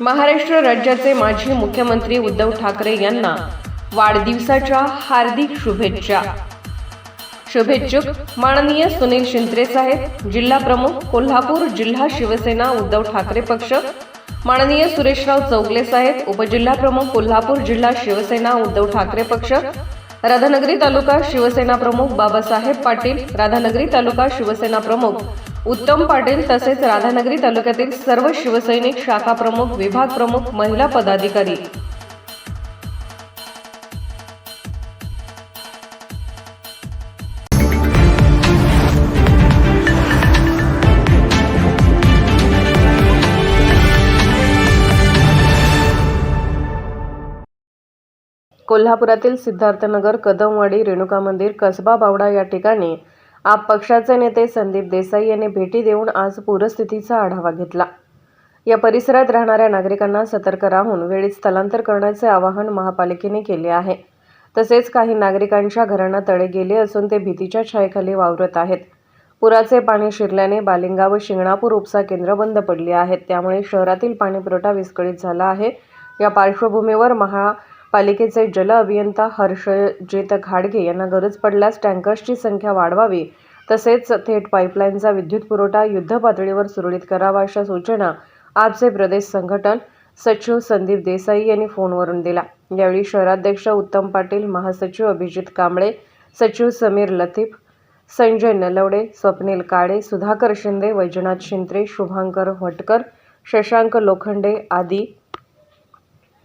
महाराष्ट्र राज्याचे माजी मुख्यमंत्री उद्धव ठाकरे यांना वाढदिवसाच्या हार्दिक शुभेच्छा. शुभेच्छुक माननीय सुनील शिंत्रे साहेब जिल्हा प्रमुख कोल्हापूर जिल्हा शिवसेना उद्धव ठाकरे पक्ष माननीय सुरेशराव चौगले साहेब उपजिल्हा प्रमुख कोल्हापूर जिल्हा शिवसेना उद्धव ठाकरे पक्ष राधानगरी तालुका शिवसेना प्रमुख बाबासाहेब पाटील राधानगरी तालुका शिवसेना प्रमुख उत्तम पाटील तसेच राधानगरी तालुक्यातील सर्व शिवसैनिक शाखा प्रमुख विभाग प्रमुख महिला पदाधिकारी. कोल्हापुरातील सिद्धार्थनगर कदमवाडी रेणुका मंदिर कसबा बावडा या ठिकाणी आप पक्षाचे नेते संदीप देसाई यांनी भेटी देऊन आज पूरस्थितीचा आढावा घेतला. या परिसरात राहणाऱ्या नागरिकांना सतर्क राहून वेळीच स्थलांतर करण्याचे आवाहन महापालिकेने केले आहे. तसेच काही नागरिकांच्या घरांना तडे गेले असून ते भीतीच्या छायेखाली वावरत आहेत. पुराचे पाणी शिरल्याने बालिंगा व शिंगणापूर उपसा केंद्र बंद पडली आहेत. त्यामुळे शहरातील पाणीपुरवठा विस्कळीत झाला आहे. या पार्श्वभूमीवर महा पालिकेचे जल अभियंता हर्षजित घाडगे यांना गरज पडल्यास टँकर्सची संख्या वाढवावी. तसेच थेट पाईपलाईनचा विद्युत पुरवठा युद्ध पातळीवर सुरळीत करावा अशा सूचना आपचे प्रदेश संघटन सचिव संदीप देसाई यांनी फोनवरून दिला यावेळी शहराध्यक्ष उत्तम पाटील महासचिव अभिजित कांबळे सचिव समीर लतीफ संजय नलवडे स्वप्नील काळे सुधाकर शिंदे वैजनाथ शिंत्रे शुभांकर भटकर शशांक लोखंडे आदी